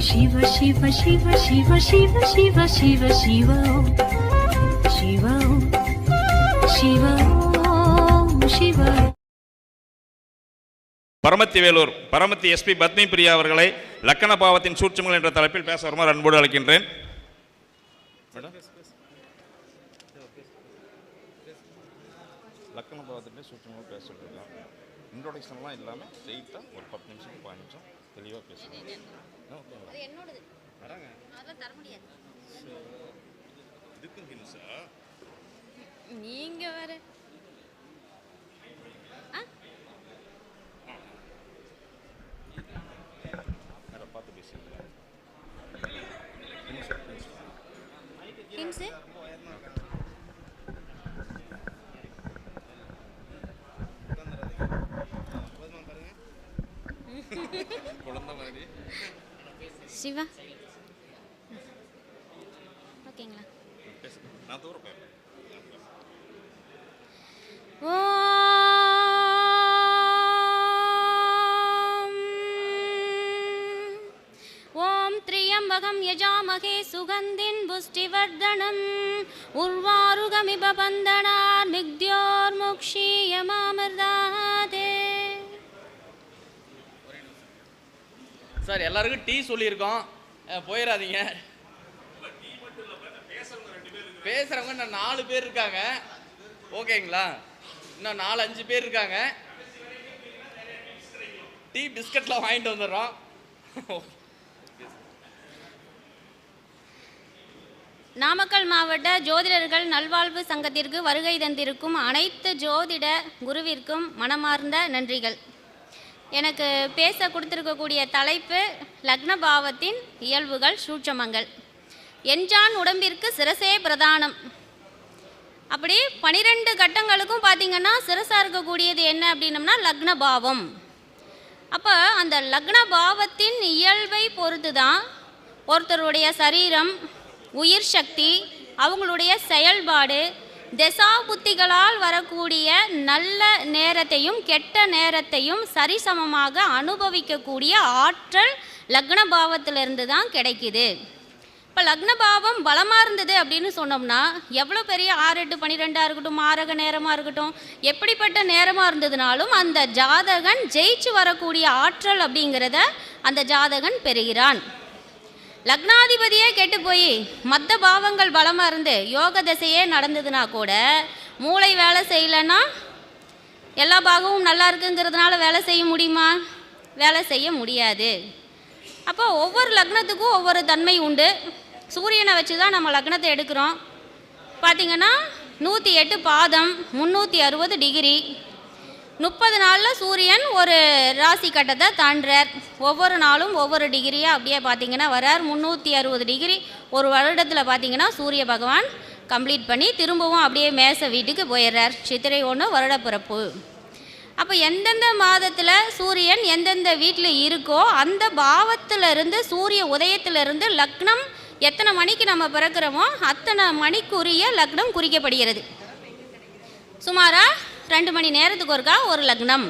சிவ சிவ சிவ சிவ சிவ சிவ சிவ சிவோ சிவோ சிவோ சிவ பரமத்தி பரமத்தி எஸ்பி பத்னி பிரியா அவர்களை லக்கண பாவத்தின் சூட்சங்கள் என்ற தலைப்பில் பேச வருமாறு அன்போடு அழைக்கின்றேன். லக்கண பாவத்திலே சூட்சங்கள் பேச இன்ட்ரோடக்ஷன்லாம் இல்லாமல் ஸ்ட்ரெயிட்டாக ஒரு பத்து நிமிஷம் பதினஞ்சு நிமிஷம் தெளிவாக பேசணும் இதுக்கும் ஹிம்சா நீங்க வேற. பார்த்து பேசுங்க. ஹிம்சு குழந்தை மாதிரி. சிவா. ஓகேங்களா பேசு நான் தூரம் போயிருக்கேன் ஓம் ஓம் त्र्यम्बकं यजामहे सुगन्धिं पुष्टिवर्धनम् उर्वारुगमिव बन्धनान्निग्ध्योर्मुक्षीयमामृतादे சார் எல்லாருக்கும் டீ சொல்லியிருக்கோம் அஹ், போயிடாதீங்க பேசுறவங்க இன்னும் நாலு பேர் இருக்காங்க. ஓகேங்களா? இன்னும் நாலு அஞ்சு பேர் இருக்காங்க. டீ பிஸ்கட்லாம் வாங்கிட்டு வந்துடுறோம். நாமக்கல் மாவட்ட ஜோதிடர்கள் நல்வாழ்வு சங்கத்திற்கு வருகை தந்திருக்கும் அனைத்து ஜோதிட குருவிற்கும் மனமார்ந்த நன்றிகள். எனக்கு பேச கொடுத்திருக்கக்கூடிய தலைப்பு லக்ன பாவத்தின் இயல்புகள் சூட்சமங்கள். எஞ்சான் உடம்பிற்கு சிரசே பிரதானம். அப்படி பனிரெண்டு கட்டங்களுக்கும் பார்த்தீங்கன்னா சிரசாக இருக்கக்கூடியது என்ன அப்படின்னம்னா லக்ன பாவம் அப்போ அந்த லக்ன பாவத்தின் இயல்பை பொறுத்து தான் ஒருத்தருடைய சரீரம் உயிர் சக்தி அவங்களுடைய செயல்பாடு திசா புத்திகளால் வரக்கூடிய நல்ல நேரத்தையும் கெட்ட நேரத்தையும் சரிசமமாக அனுபவிக்கக்கூடிய ஆற்றல் லக்ன பாவத்திலிருந்து தான் கிடைக்குது. இப்போ லக்ன பாவம் பலமாக இருந்தது அப்படின்னு சொன்னோம்னா எவ்வளோ பெரிய ஆறு எட்டு பன்னிரெண்டாக இருக்கட்டும் ஆரக நேரமாக இருக்கட்டும் எப்படிப்பட்ட நேரமாக இருந்ததுனாலும் அந்த ஜாதகன் ஜெயிச்சு வரக்கூடிய ஆற்றல் அப்படிங்கிறத அந்த ஜாதகன் பெறுகிறான். லக்னாதிபதியே கெட்டு போய் மற்ற பாவங்கள் பலமாக இருந்து யோக தசையே நடந்ததுன்னா கூட மூளை வேலை செய்யலைன்னா எல்லா பாகமும் நல்லா இருக்குங்கிறதுனால வேலை செய்ய முடியுமா? வேலை செய்ய முடியாது. அப்போ ஒவ்வொரு லக்னத்துக்கும் ஒவ்வொரு தன்மை உண்டு. சூரியனை வச்சு தான் நம்ம லக்னத்தை எடுக்கிறோம். பார்த்தீங்கன்னா நூற்றி எட்டு பாதம் முந்நூற்றி அறுபது டிகிரி. முப்பது நாளில் சூரியன் ஒரு ராசி கட்டத்தை தாண்டுறார். ஒவ்வொரு நாளும் ஒவ்வொரு டிகிரியாக அப்படியே பார்த்தீங்கன்னா வரார் முந்நூற்றி அறுபது டிகிரி ஒரு வருடத்தில் பார்த்தீங்கன்னா சூரிய பகவான் கம்ப்ளீட் பண்ணி திரும்பவும் அப்படியே மேச வீட்டுக்கு போயிடுறார். சித்திரை ஒன்று வருடப்பிறப்பு. அப்போ எந்தெந்த மாதத்தில் சூரியன் எந்தெந்த வீட்டில் இருக்கோ அந்த பாவத்திலிருந்து சூரிய உதயத்திலிருந்து லக்னம் எத்தனை மணிக்கு நம்ம பிறக்கிறோமோ அத்தனை மணிக்குரிய லக்னம் குறிக்கப்படுகிறது. சுமாரா ரெண்டு மணி நேரத்துக்கு ஒருக்கா ஒரு லக்னம்.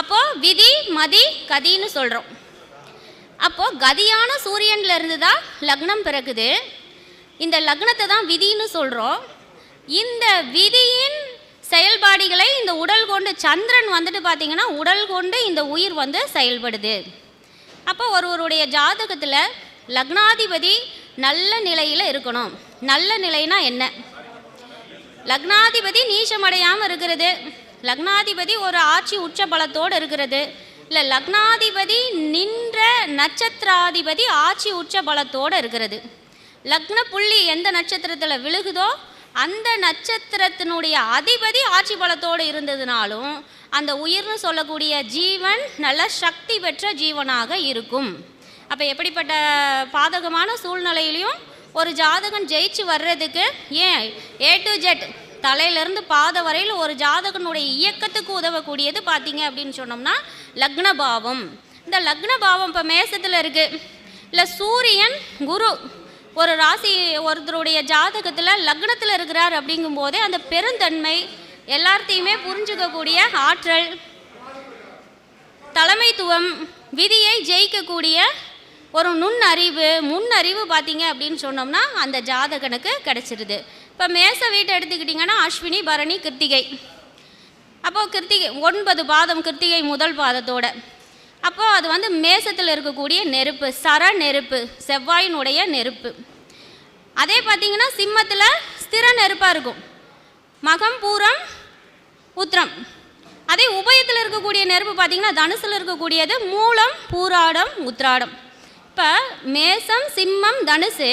அப்போது விதி மதி கதின்னு சொல்கிறோம் அப்போது கதியான சூரியன்ல இருந்து தான் லக்னம் பிறக்குது? இந்த லக்னத்தை தான் விதின்னு சொல்கிறோம் இந்த விதியின் செயல்பாடுகளை இந்த உடல் கொண்டு சந்திரன் வந்துட்டு பார்த்தீங்கன்னா உடல் கொண்டு இந்த உயிர் வந்து செயல்படுது. அப்போ ஒருவருடைய ஜாதகத்தில் லக்னாதிபதி நல்ல நிலையில் இருக்கணும். நல்ல நிலைனா என்ன? லக்னாதிபதி நீச்சமடையாமல் இருக்கிறது. லக்னாதிபதி ஒரு ஆட்சி உச்ச பலத்தோடு இருக்கிறது. இல்லை லக்னாதிபதி நின்ற நட்சத்திராதிபதி ஆட்சி உச்ச பலத்தோடு இருக்கிறது. லக்ன புள்ளி எந்த நட்சத்திரத்தில் விழுகுதோ அந்த நட்சத்திரத்தினுடைய அதிபதி ஆட்சி பலத்தோடு இருந்ததுனாலும் அந்த உயிர்னு சொல்லக்கூடிய ஜீவன் நல்ல சக்தி பெற்ற ஜீவனாக இருக்கும். அப்போ எப்படிப்பட்ட பாதகமான சூழ்நிலையிலையும் ஒரு ஜாதகன் ஜெயிச்சு வர்றதுக்கு ஏன் ஏ டு ஜெட் தலையிலேருந்து பாத வரையில் ஒரு ஜாதகனுடைய இயக்கத்துக்கு உதவக்கூடியது பார்த்தீங்க அப்படின்னு சொன்னோம்னா லக்ன பாவம் இந்த லக்ன பாவம் இப்போ மேசத்தில் இருக்குது இல்லை சூரியன் குரு ஒரு ராசி ஒருத்தருடைய ஜாதகத்தில் லக்னத்தில் இருக்கிறார் அப்படிங்கும்போதே அந்த பெருந்தன்மை எல்லாத்தையுமே புரிஞ்சுக்கக்கூடிய ஆற்றல் தலைமைத்துவம் விதியை ஜெயிக்கக்கூடிய ஒரு நுண்ணறிவு முன்னறிவு பார்த்தீங்க அப்படின்னு சொன்னோம்னா அந்த ஜாதகனுக்கு கிடைச்சிருது. இப்போ மேச வீட்டை எடுத்துக்கிட்டிங்கன்னா அஸ்வினி பரணி கிருத்திகை. அப்போது கிருத்திகை ஒன்பது பாதம் கிருத்திகை முதல் பாதத்தோட. அப்போது அது வந்து மேசத்தில் இருக்கக்கூடிய நெருப்பு சர நெருப்பு செவ்வாயினுடைய நெருப்பு. அதே பார்த்தீங்கன்னா சிம்மத்தில் ஸ்திர நெருப்பாக இருக்கும். மகம் பூரம் உத்திரம். அதே உபயத்தில் இருக்கக்கூடிய நெருப்பு பார்த்தீங்கன்னா தனுசில் இருக்கக்கூடியது மூலம் பூராடம் உத்ராடம் இப்போ மேசம் சிம்மம் தனுசு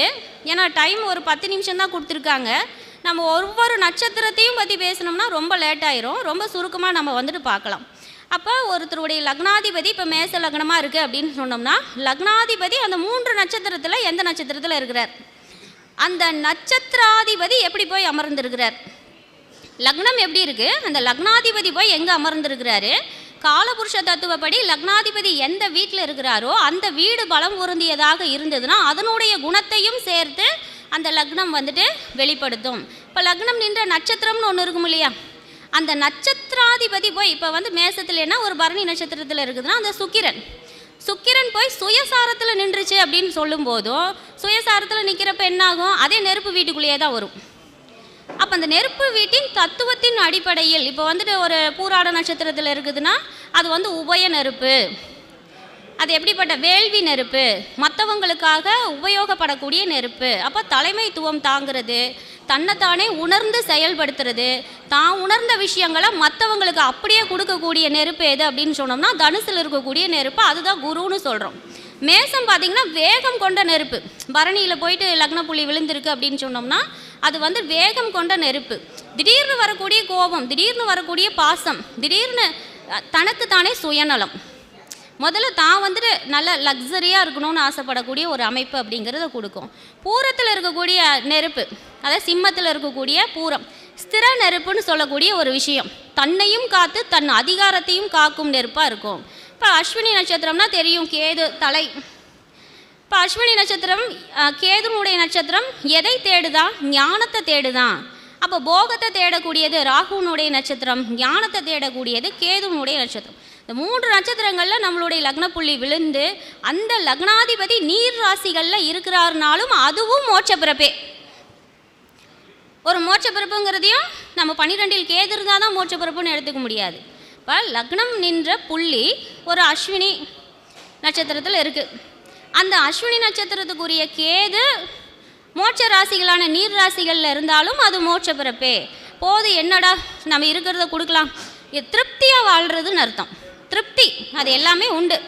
ஏன்னா டைம் ஒரு பத்து நிமிஷம் தான் கொடுத்துருக்காங்க. நம்ம ஒவ்வொரு நட்சத்திரத்தையும் பற்றி பேசினோம்னா ரொம்ப லேட் ஆயிரும். ரொம்ப சுருக்கமாக நம்ம வந்துட்டு பார்க்கலாம். அப்போ ஒருத்தருடைய லக்னாதிபதி இப்போ மேச லக்னமாக இருக்குது அப்படின்னு சொன்னோம்னா லக்னாதிபதி அந்த மூன்று நட்சத்திரத்தில் எந்த நட்சத்திரத்தில் இருக்கிறார்? அந்த நட்சத்திராதிபதி எப்படி போய் அமர்ந்திருக்கிறார்? லக்னம் எப்படி இருக்குது அந்த லக்னாதிபதி போய் எங்கே அமர்ந்திருக்கிறாரு? காலபுருஷ தத்துவப்படி லக்னாதிபதி எந்த வீட்டில் இருக்கிறாரோ அந்த வீடு பலம் பொருந்தியதாக இருந்ததுன்னா அதனுடைய குணத்தையும் சேர்த்து அந்த லக்னம் வந்துட்டு வெளிப்படுத்தும். இப்போ லக்னம் நின்ற நட்சத்திரம்னு ஒன்று இருக்கும் இல்லையா? அந்த நட்சத்திராதிபதி போய் இப்போ வந்து மேசத்துலன்னா ஒரு பரணி நட்சத்திரத்தில் இருக்குதுன்னா அந்த சுக்கிரன். சுக்கிரன் போய் சுயசாரத்தில் நின்றுச்சு அப்படின்னு சொல்லும்போதும் சுயசாரத்தில் நிற்கிறப்ப என்னாகும்? அதே நெருப்பு வீட்டுக்குள்ளேயே தான் வரும். அப்போ அந்த நெருப்பு வீட்டின் தத்துவத்தின் அடிப்படையில் இப்போ வந்துட்டு ஒரு பூராட நட்சத்திரத்தில் இருக்குதுன்னா அது வந்து உபய நெருப்பு. அது எப்படிப்பட்ட வேள்வி நெருப்பு? மற்றவங்களுக்காக உபயோகப்படக்கூடிய நெருப்பு. அப்போ தலைமைத்துவம் தாங்கிறது தன்னைத்தானே உணர்ந்து செயல்படுத்துறது தான் உணர்ந்த விஷயங்களை மற்றவங்களுக்கு அப்படியே கொடுக்கக்கூடிய நெருப்பு எது அப்படின்னு சொன்னோம்னா தனுசில் இருக்கக்கூடிய நெருப்பு. அதுதான் குருன்னு சொல்கிறோம் மேசம் பார்த்தீங்கன்னா வேகம் கொண்ட நெருப்பு. பரணியில் போயிட்டு லக்ன புள்ளி விழுந்திருக்கு அப்படின்னு சொன்னோம்னா அது வந்து வேகம் கொண்ட நெருப்பு. திடீர்னு வரக்கூடிய கோபம் திடீர்னு வரக்கூடிய பாசம் திடீர்னு தனக்கு தானே சுயநலம். முதல்ல தான் வந்துட்டு நல்ல லக்ஸரியாக இருக்கணும்னு ஆசைப்படக்கூடிய ஒரு அமைப்பு அப்படிங்கிறத கொடுக்கும். பூரத்தில் இருக்கக்கூடிய நெருப்பு அதாவது சிம்மத்தில் இருக்கக்கூடிய பூரம் ஸ்திர நெருப்புன்னு சொல்லக்கூடிய ஒரு விஷயம். தன்னையும் காத்து தன் அதிகாரத்தையும் காக்கும் நெருப்பாக இருக்கும். இப்போ அஸ்வினி நட்சத்திரம்னா தெரியும் கேது தலை. இப்போ அஸ்வினி நட்சத்திரம் கேதுனுடைய நட்சத்திரம் எதை தேடுதான் ஞானத்தை தேடுதான் அப்போ போகத்தை தேடக்கூடியது ராகுனுடைய நட்சத்திரம் ஞானத்தை தேடக்கூடியது கேதுனுடைய நட்சத்திரம். இந்த மூன்று நட்சத்திரங்களில் நம்மளுடைய லக்ன புள்ளி விழுந்து அந்த லக்னாதிபதி நீர் ராசிகளில் இருக்கிறாருனாலும் அதுவும் மோட்ச பிறப்பே ஒரு மோட்ச பிறப்புங்கிறதையும் நம்ம பன்னிரெண்டில் கேது இருந்தால் தான் மோட்ச பிறப்புன்னு எடுத்துக்க முடியாது. இப்போ லக்னம் நின்ற புள்ளி ஒரு அஸ்வினி நட்சத்திரத்தில் இருக்குது அந்த அஸ்வினி நட்சத்திரத்துக்குரிய கேது மோட்ச ராசிகளான நீர் ராசிகளில் இருந்தாலும் அது மோட்ச பிறப்பே. போது என்னடா நம்ம இருக்கிறத கொடுக்கலாம். திருப்தியாக வாழ்கிறதுன்னு அர்த்தம். திருப்தி அது எல்லாமே உண்டு.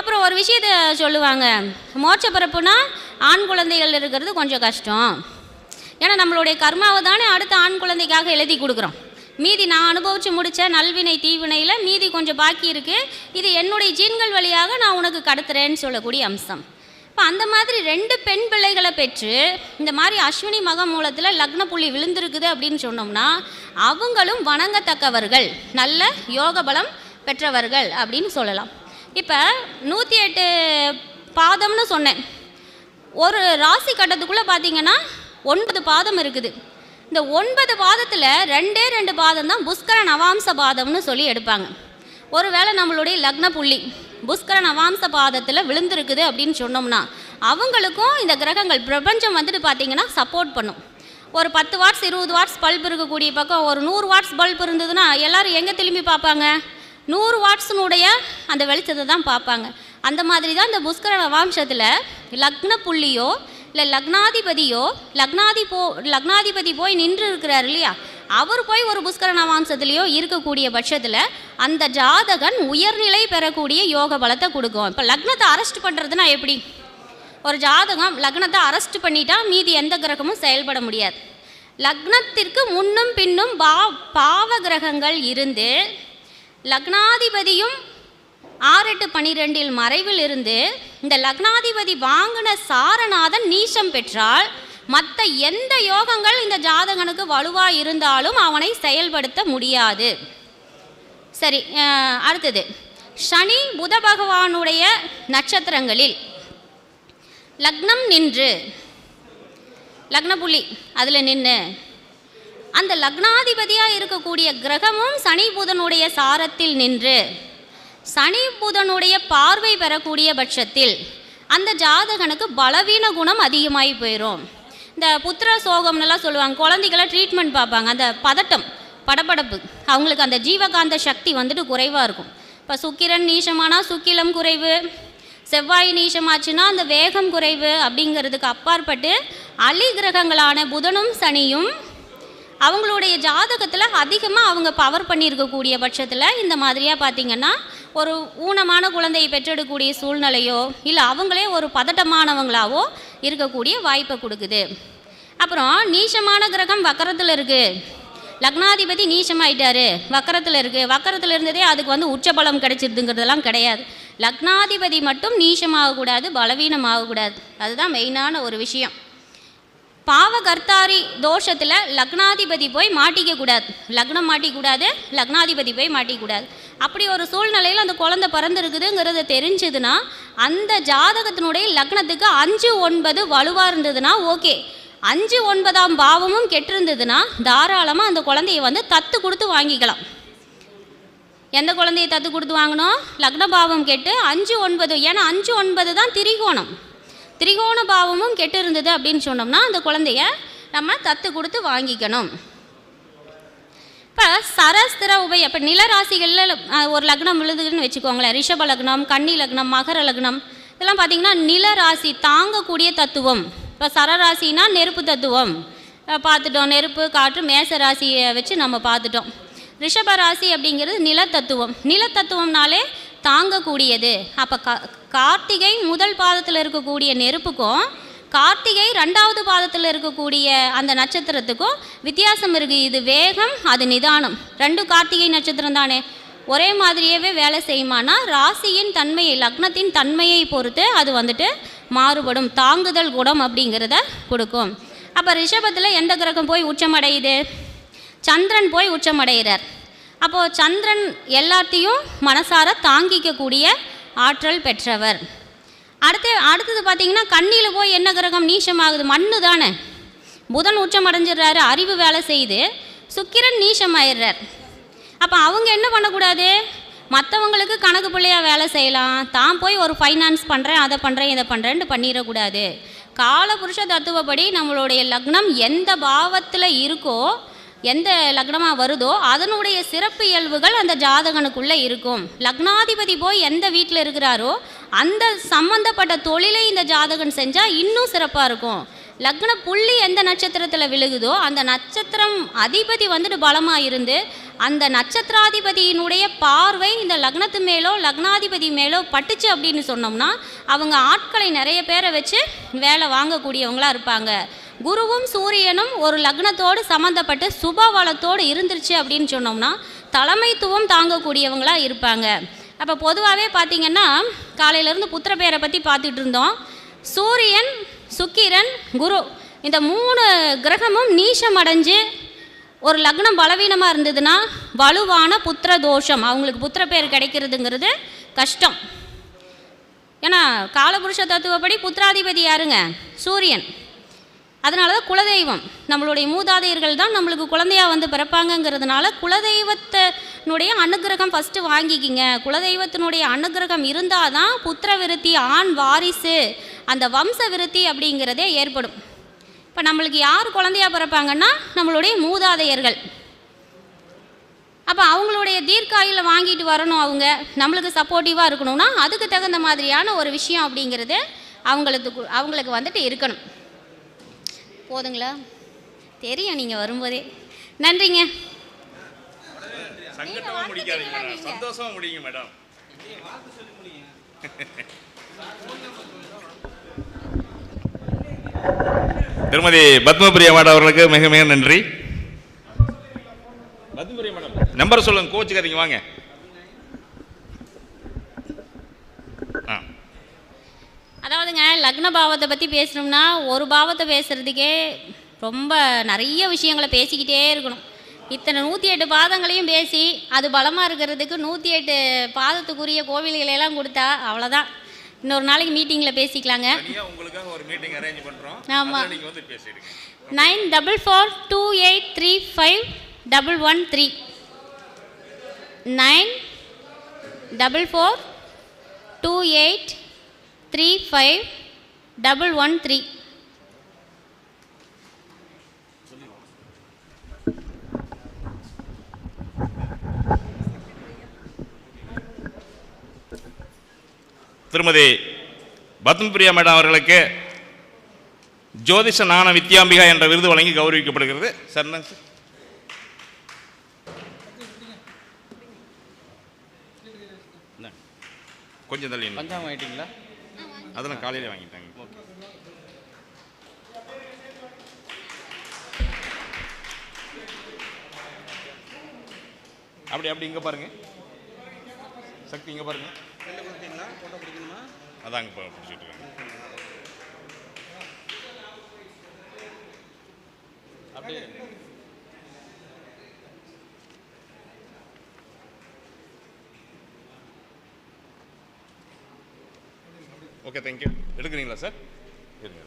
அப்புறம் ஒரு விஷயத்த சொல்லுவாங்க. மோட்ச பிறப்புனா ஆண் குழந்தைகள் இருக்கிறது கொஞ்சம் கஷ்டம். ஏன்னா நம்மளுடைய கர்மாவை தானே அடுத்த ஆண் குழந்தைக்காக எழுதி கொடுக்குறோம். மீதி நான் அனுபவித்து முடித்த நல்வினை தீவினையில் மீதி கொஞ்சம் பாக்கி இருக்குது இது என்னுடைய ஜீன்கள் வழியாக நான் உனக்கு கடத்துறேன்னு சொல்லக்கூடிய அம்சம். இப்போ அந்த மாதிரி ரெண்டு பெண் பிள்ளைகளை பெற்று இந்த மாதிரி அஸ்வினி மக மூலத்தில் லக்ன புள்ளி விழுந்திருக்குது அப்படின்னு சொன்னோம்னா அவங்களும் வணங்கத்தக்கவர்கள். நல்ல யோக பலம் பெற்றவர்கள் அப்படின்னு சொல்லலாம். இப்போ நூற்றி எட்டு பாதம்னு சொன்னேன். ஒரு ராசி கட்டத்துக்குள்ளே பார்த்தீங்கன்னா ஒன்பது பாதம் இருக்குது. இந்த ஒன்பது பாதத்தில் ரெண்டே ரெண்டு பாதம் தான் புஷ்கர நவாம்ச பாதம்னு சொல்லி எடுப்பாங்க. ஒருவேளை நம்மளுடைய லக்ன புள்ளி புஷ்கர நவாம்ச பாதத்தில் விழுந்திருக்குது அப்படின்னு சொன்னோம்னா அவங்களுக்கும் இந்த கிரகங்கள் பிரபஞ்சம் வந்துட்டு பார்த்தீங்கன்னா சப்போர்ட் பண்ணும். ஒரு பத்து வாட்ஸ் இருபது வாட்ஸ் பல்ப் இருக்கக்கூடிய பக்கம் ஒரு நூறு வாட்ஸ் பல்ப் இருந்ததுன்னா எல்லோரும் எங்கே திரும்பி பார்ப்பாங்க? நூறு வாட்ஸினுடைய அந்த வெளிச்சத்தை தான் பார்ப்பாங்க. அந்த மாதிரி தான் இந்த புஷ்கர நவாம்சத்தில் லக்ன புள்ளியோ இல்லை லக்னாதிபதியோ லக்னாதி போ லக்னாதிபதி போய் நின்று இருக்கிறார் இல்லையா? அவர் போய் ஒரு புஷ்கரணவாம்சத்துலேயோ இருக்கக்கூடிய பட்சத்தில் அந்த ஜாதகன் உயர்நிலை பெறக்கூடிய யோக பலத்தை கொடுக்கும். இப்போ லக்னத்தை அரெஸ்ட் பண்ணுறதுனா எப்படி? ஒரு ஜாதகம் லக்னத்தை அரெஸ்ட் பண்ணிட்டா மீதி எந்த கிரகமும் செயல்பட முடியாது. லக்னத்திற்கு முன்னும் பின்னும் பா பாவ கிரகங்கள் இருந்து லக்னாதிபதியும் ஆறு எட்டு பனிரெண்டில் மறைவில் இருந்து இந்த லக்னாதிபதி வாங்கின சாரநாதன் நீசம் பெற்றால் மற்ற எந்த யோகங்கள் இந்த ஜாதகனுக்கு வலுவாக இருந்தாலும் அவனை செயல்படுத்த முடியாது. சரி அடுத்தது. சனி புத பகவானுடைய நட்சத்திரங்களில் லக்னம் நின்று லக்னபுள்ளி அதில் நின்று அந்த லக்னாதிபதியாக இருக்கக்கூடிய கிரகமும் சனி புதனுடைய சாரத்தில் நின்று சனி புதனுடைய பார்வை பெறக்கூடிய பட்சத்தில் அந்த ஜாதகனுக்கு பலவீன குணம் அதிகமாகி போயிடும் இந்த புத்திர சோகம்னுலாம் சொல்லுவாங்க. குழந்தைகளை ட்ரீட்மெண்ட் பார்ப்பாங்க. அந்த பதட்டம் படபடப்பு அவங்களுக்கு அந்த ஜீவகாந்த சக்தி வந்துட்டு குறைவாக இருக்கும். இப்போ சுக்கிரன் நீசமானா சுக்கிலம் குறைவு செவ்வாய் நீசமாச்சுன்னா அந்த வேகம் குறைவு அப்படிங்கிறதுக்கு அப்பாற்பட்டு அலி கிரகங்களான புதனும் சனியும் அவங்களுடைய ஜாதகத்தில் அதிகமாக அவங்க பவர் பண்ணியிருக்கக்கூடிய பட்சத்தில் இந்த மாதிரியாக பார்த்தீங்கன்னா ஒரு ஊனமான குழந்தையை பெற்றெடுக்கக்கூடிய சூழ்நிலையோ இல்லை அவங்களே ஒரு பதட்டமானவங்களாவோ இருக்கக்கூடிய வாய்ப்பை கொடுக்குது. அப்புறம் நீசமான கிரகம் வக்கரத்தில் இருக்குது லக்னாதிபதி நீசமாயிட்டாரு. வக்கரத்தில் இருக்குது வக்கரத்தில் இருந்ததே அதுக்கு வந்து உச்சபலம் கிடைச்சிருதுங்கிறதெல்லாம் கிடையாது. லக்னாதிபதி மட்டும் நீசமாகக்கூடாது பலவீனமாகக்கூடாது. அதுதான் மெயினான ஒரு விஷயம். பாவகர்த்தாரி தோஷத்தில் லக்னாதிபதி போய் மாட்டிக்கக்கூடாது. லக்னம் மாட்டிக்கூடாது லக்னாதிபதி போய் மாட்டிக்கூடாது. அப்படி ஒரு சூழ்நிலையில் அந்த குழந்தை பிறந்திருக்குதுங்கிறத தெரிஞ்சதுன்னா அந்த ஜாதகத்தினுடைய லக்னத்துக்கு அஞ்சு ஒன்பது வலுவாக இருந்ததுன்னா ஓகே. அஞ்சு ஒன்பதாம் பாவமும் கெட்டிருந்ததுன்னா தாராளமாக அந்த குழந்தைய வந்து தத்து கொடுத்து வாங்கிக்கலாம். எந்த குழந்தைய தத்து கொடுத்து வாங்கணும்? லக்ன பாவம் கெட்டு அஞ்சு ஒன்பது ஏன்னா அஞ்சு ஒன்பது தான் திரிகோணம். திரிகோண பாவமும் கெட்டு இருந்தது அப்படின்னு சொன்னோம்னா அந்த குழந்தைய நம்ம தத்து கொடுத்து வாங்கிக்கணும். இப்போ சரஸ்திர உபய இப்போ நிலராசிகளில் ஒரு லக்னம் விழுதுன்னு வச்சுக்கோங்களேன். ரிஷப லக்னம் கன்னி லக்னம் மகர லக்னம். இதெல்லாம் பார்த்தீங்கன்னா நிலராசி தாங்கக்கூடிய தத்துவம். இப்போ சரராசினா நெருப்பு தத்துவம். பார்த்துட்டோம் நெருப்பு காற்று மேச ராசியை வச்சு நம்ம பார்த்துட்டோம் ரிஷப ராசி அப்படிங்கிறது நிலத்தத்துவம். நிலத்தத்துவம்னாலே தாங்கக்கூடியது. அப்போ கா கார்த்திகை முதல் பாதத்தில் இருக்கக்கூடிய நெருப்புக்கும் கார்த்திகை ரெண்டாவது பாதத்தில் இருக்கக்கூடிய அந்த நட்சத்திரத்துக்கும் வித்தியாசம் இருக்குது இது வேகம் அது நிதானம். ரெண்டு கார்த்திகை நட்சத்திரம் தானே. ஒரே மாதிரியவே வேலை செய்யுமானா ராசியின் தன்மையை லக்னத்தின் தன்மையை பொறுத்து அது வந்துட்டு மாறுபடும். தாங்குதல் குணம் அப்படிங்கிறத கொடுக்கும். அப்போ ரிஷபத்தில் எந்த கிரகம் போய் உச்சமடையுது? சந்திரன் போய் உச்சமடைகிறார். அப்போது சந்திரன் எல்லாத்தையும் மனசார தாங்கிக்கக்கூடிய ஆற்றல் பெற்றவர். அடுத்து அடுத்தது பார்த்தீங்கன்னா கண்ணியில் போய் என்ன கிரகம் நீசமாகுது மண்ணு தானே. புதன் உச்சம் அடைஞ்சிடுறாரு அறிவு வேலை செய்து சுக்கிரன் நீசமாயிடுறார் அப்போ அவங்க என்ன பண்ணக்கூடாது? மற்றவங்களுக்கு கணக்கு பிள்ளையாக வேலை செய்யலாம். தான் போய் ஒரு ஃபைனான்ஸ் பண்ணுறேன் அதை பண்ணுறேன் இதை பண்ணுறேன்ட்டு பண்ணிடக்கூடாது. காலபுருஷ தத்துவப்படி நம்மளுடைய லக்னம் எந்த பாவத்தில் இருக்கோ எந்த லக்னமாக வருதோ அதனுடைய சிறப்பு இயல்புகள் அந்த ஜாதகனுக்குள்ளே இருக்கும். லக்னாதிபதி போய் எந்த வீட்டில் இருக்கிறாரோ அந்த சம்பந்தப்பட்ட தொழிலை இந்த ஜாதகன் செஞ்சால் இன்னும் சிறப்பாக இருக்கும். லக்ன புள்ளி எந்த நட்சத்திரத்தில் விழுகுதோ அந்த நட்சத்திரம் அதிபதி வந்துட்டு பலமாக இருந்து அந்த நட்சத்திராதிபதியினுடைய பார்வை இந்த லக்னத்து மேலோ லக்னாதிபதி மேலோ பட்டுச்சு அப்படின்னு சொன்னோம்னா அவங்க ஆட்களை நிறைய பேரை வச்சு வேலை வாங்கக்கூடியவங்களா இருப்பாங்க. குருவும் சூரியனும் ஒரு லக்னத்தோடு சம்மந்தப்பட்டு சுபவளத்தோடு இருந்துருச்சு அப்படின்னு சொன்னோம்னா தலைமைத்துவம் தாங்கக்கூடியவங்களாக இருப்பாங்க. அப்போ பொதுவாகவே பார்த்திங்கன்னா காலையிலேருந்து புத்திர பேரை பற்றி பார்த்துட்டு இருந்தோம். சூரியன் சுக்கிரன் குரு இந்த மூணு கிரகமும் நீஷம் அடைஞ்சு ஒரு லக்னம் பலவீனமாக இருந்ததுன்னா வலுவான புத்திர தோஷம். அவங்களுக்கு புத்திர பேர் கிடைக்கிறதுங்கிறது கஷ்டம். ஏன்னா காலபுருஷ தத்துவப்படி புத்திராதிபதி யாருங்க? சூரியன். அதனால தான் குலதெய்வம். நம்மளுடைய மூதாதையர்கள் தான் நம்மளுக்கு குழந்தையா வந்து பிறப்பாங்கங்கிறதுனால குலதெய்வத்தினுடைய அனுக்கிரகம் ஃபஸ்ட்டு வாங்கிக்கிங்க. குலதெய்வத்தினுடைய அனுக்கிரகம் இருந்தால் தான் புத்திர விருத்தி ஆண் வாரிசு அந்த வம்ச விருத்தி அப்படிங்கிறதே ஏற்படும். இப்போ நம்மளுக்கு யார் குழந்தையா பிறப்பாங்கன்னா நம்மளுடைய மூதாதையர்கள். அப்போ அவங்களுடைய தீர்க்காயில் வாங்கிட்டு வரணும் அவங்க. நம்மளுக்கு சப்போர்ட்டிவாக இருக்கணும்னா அதுக்கு தகுந்த மாதிரியான ஒரு விஷயம் அப்படிங்கிறது அவங்களுக்கு அவங்களுக்கு வந்துட்டு இருக்கணும். போதுங்களா? தெரியும் நீங்கள் வரும்போதே. நன்றிங்க. சங்கட்டமா முடிக்காதீங்க மேடம். சந்தோஷமா முடியுங்க மேடம். திருமதி பத்மபிரியா மேடம் அவர்களுக்கு மிக மிக நன்றி. பத்மபிரியா மேடம். நம்பர் சொல்லுங்க கோச்சுக்காதீங்க வாங்க. லக்ன பாவத்தை பற்றி பேசணும்னா ஒரு பாவத்தை பேசுகிறதுக்கே ரொம்ப நிறைய விஷயங்களை பேசிக்கிட்டே இருக்கணும். இத்தனை நூற்றி எட்டு பாதங்களையும் பேசி அது பலமாக இருக்கிறதுக்கு நூற்றி எட்டு பாதத்துக்குரிய கோவில்களை எல்லாம் கொடுத்தா அவ்வளோதான் இன்னொரு நாளைக்கு மீட்டிங்கில் பேசிக்கலாங்க. தனியா உங்களுக்காக ஒரு மீட்டிங் அரேஞ்ச் பண்றோம். ஆமா. அதுல நீங்க வந்து பேசிடுங்க. Nine double four two eight three five double one three. Nine double four two eight three five double one three திருமதி பத்மபிரியா மேடம் அவர்களுக்கு ஜோதிஷ ஞான வித்யாம்பிகா என்ற விருது வழங்கி கௌரவிக்கப்படுகிறது சார் சார். கொஞ்சம் தள்ளி. பஞ்சாங்கம் ஆயிட்டீங்களா அதெல்லாம் காலையில் வாங்கிட்டாங்க. அப்படி அப்படி இங்கே பாருங்க. சக்தி இங்கே பாருங்க. அதாங்க பிடிச்சிட்டு இருக்காங்க. அப்படியே. ஓகே தேங்க்யூ எடுக்கிறீங்களா சார் இருங்க.